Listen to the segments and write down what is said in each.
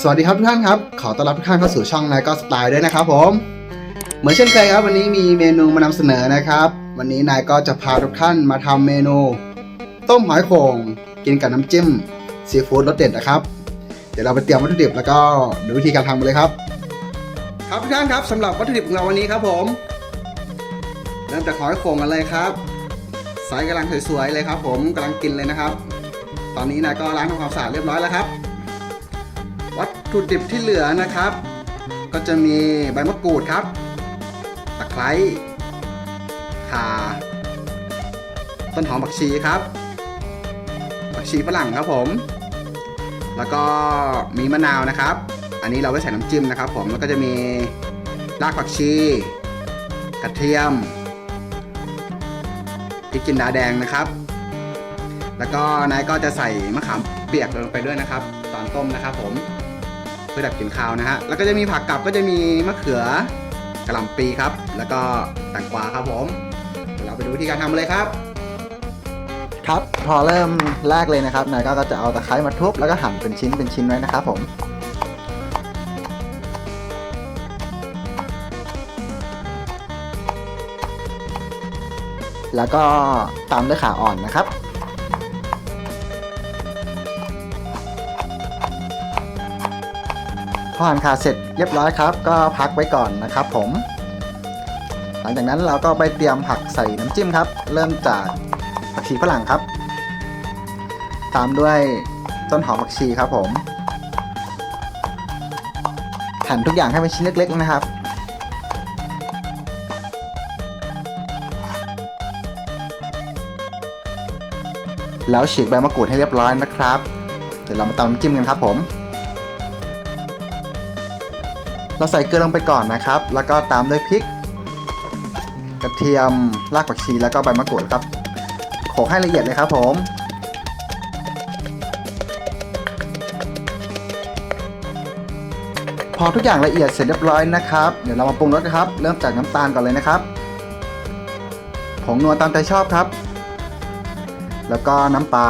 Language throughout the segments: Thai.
สวัสดีครับทุกท่านครับ ขอต้อนรับทุกท่านเข้าสู่ช่องนายก็สไตล์ด้วยนะครับผม เหมือนเช่นเคยครับ วันนี้มีเมนูมานำเสนอนะครับ วันนี้นายก็จะพาทุกท่านมาทำเมนู ต้มหอยโข่งกินกับน้ำจิ้มซีฟู้ดรสเด็ดนะครับ เดี๋ยวเราไปเตรียมวัตถุดิบแล้วก็ดูวิธีการทำกันเลยครับ ครับทุกท่านครับสำหรับวัตถุดิบของเราวันนี้ครับผมเริ่มจากหอยโข่งกันเลยครับไซส์กำลังสวยๆเลยครับ ผมกำลังกินเลยนะครับ ตอนนี้นายก็ล้างทำความสะอาดเรียบร้อยแล้วครับ ถุดิบที่เหลือนะครับ ก็จะมีใบมะกรูดครับ ตะไคร้ข่า ต้นหอมผักชีครับ ผักชีฝรั่งครับผม แล้วก็มีมะนาวนะครับ อันนี้เราไว้ใส่น้ำจิ้มนะครับ ผม แล้วก็จะมีรากผักชี กระเทียมพริกจินดาแดงนะครับ แล้วก็นายก็จะใส่มะขามเปียกลงไปด้วยนะครับ ตอนต้มนะครับผม พื่อดับกลิ่นคาวนะฮะ แล้วก็จะมีผักกับก็จะมีมะเขือกระหล่ำปีครับ แล้วก็แตงกวาครับผมเดี๋ยวเราไปดูวิธีการทำเลยครับ ครับพอเริ่มแรกเลยนะครับนายก็จะเอาตะไคร้มาทุบแล้วก็หั่นเป็นชิ้นเป็นชิ้นไว้นะครับผมแล้วก็ตามด้วยขาอ่อนนะครับ พอหั่นขาเสร็จเรียบร้อยครับ ก็พักไว้ก่อนนะครับผม หลังจากนั้นเราก็ไปเตรียมผักใส่น้ำจิ้มครับ เริ่มจากผักชีฝรั่งครับ ตามด้วยต้นหอมผักชีครับผมหั่นทุกอย่างให้เป็นชิ้นเล็กๆนะครับแล้วฉีกใบมะกรูดให้เรียบร้อยนะครับ เดี๋ยวเรามาตำน้ำจิ้มกันครับผม เราใส่เกลือลงไปก่อนนะครับ แล้วก็ตามด้วยพริก กระเทียม รากผักชี แล้วก็ใบมะกรูดครับโขลกให้ละเอียดเลยครับผม พอทุกอย่างละเอียดเสร็จเรียบร้อยนะครับ เดี๋ยวเรามาปรุงรสนะครับ เริ่มจากน้ำตาลก่อนเลยนะครับ ผงนัวตามใจชอบครับ แล้วก็น้ำปลา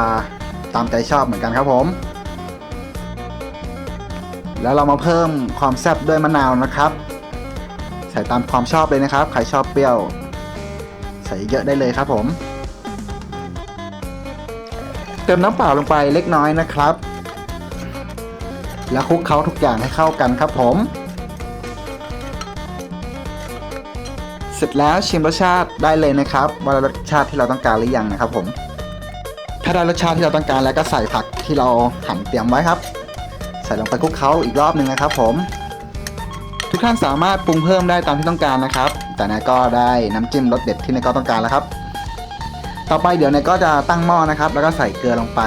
ตามใจชอบเหมือนกันครับผม แล้วเรามาเพิ่มความแซ่บด้วยมะนาวนะครับ ใส่ตามความชอบเลยนะครับ ใครชอบเปรี้ยว ใส่เยอะได้เลยครับผม เติมน้ำเปล่าลงไปเล็กน้อยนะครับ แล้วคลุกเคล้าทุกอย่างให้เข้ากันครับผม เสร็จแล้วชิมรสชาติได้เลยนะครับ ว่ารสชาติที่เราต้องการหรือยังนะครับผม ถ้าได้รสชาติที่เราต้องการแล้วก็ใส่ผักที่เราหั่นเตรียมไว้ครับ ใส่ลงไปคลุกเคล้าอีกรอบหนึ่งนะครับ ผม ทุกท่านสามารถปรุงเพิ่มได้ตามที่ต้องการนะครับ แต่นายก็ได้น้ำจิ้มรสเด็ดที่นายก็ต้องการแล้วครับ ต่อไปเดี๋ยวนายก็จะตั้งหม้อนะครับ แล้วก็ใส่เกลือลงไป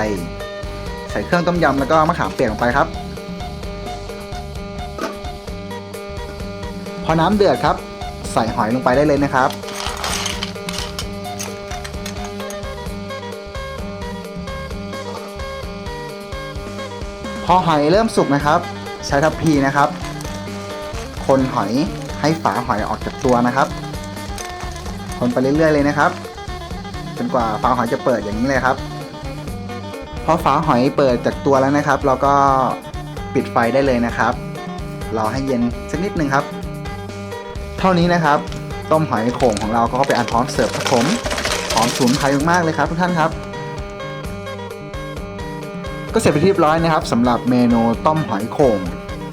ใส่เครื่องต้มยำแล้วก็มะขามเปียกลงไปครับ พอน้ำเดือดครับ ใส่หอยลงไปได้เลยนะครับ อหอยเริ่มสุกนะครับ ใช้ทัพพีนะครับ คนหอยให้ฝาหอยออกจากตัวนะครับ คนไปเรื่อยๆเลยนะครับจนกว่าฝาหอยจะเปิดอย่างนี้เลยครับพอฝาหอยเปิดจากตัวแล้วนะครับ เราก็ปิดไฟได้เลยนะครับรอให้เย็นสักนิดนึงครับ เท่านี้นะครับ ต้มหอยโข่งของเราก็เป็นอันพร้อมเสิร์ฟครับผมหอมสูนไพรมากๆเลยครับทุกท่านครับ ก็เสร็จไปนที่เรียบร้อยนะครับสำหรับเมนูต้มหอยโข่ง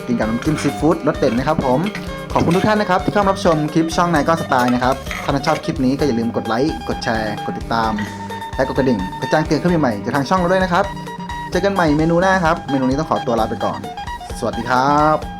กินกับน้ำจิ้มซีฟู้ดรสเด็ดนะครับผม ขอบคุณทุกท่านนะครับที่เข้ามารับชมคลิปช่องนายก็สไตล์นะครับ ถ้าชอบคลิปนี้ก็อย่าลืมกดไลค์ กดแชร์ กดติดตาม และกดกระดิ่งกระจ้างเตือนขึ้นใหม่ๆจากทางช่องเราด้วยนะครับ เจอกันใหม่เมนูหน้าครับ เมนูนี้ต้องขอตัวลาไปก่อน สวัสดีครับ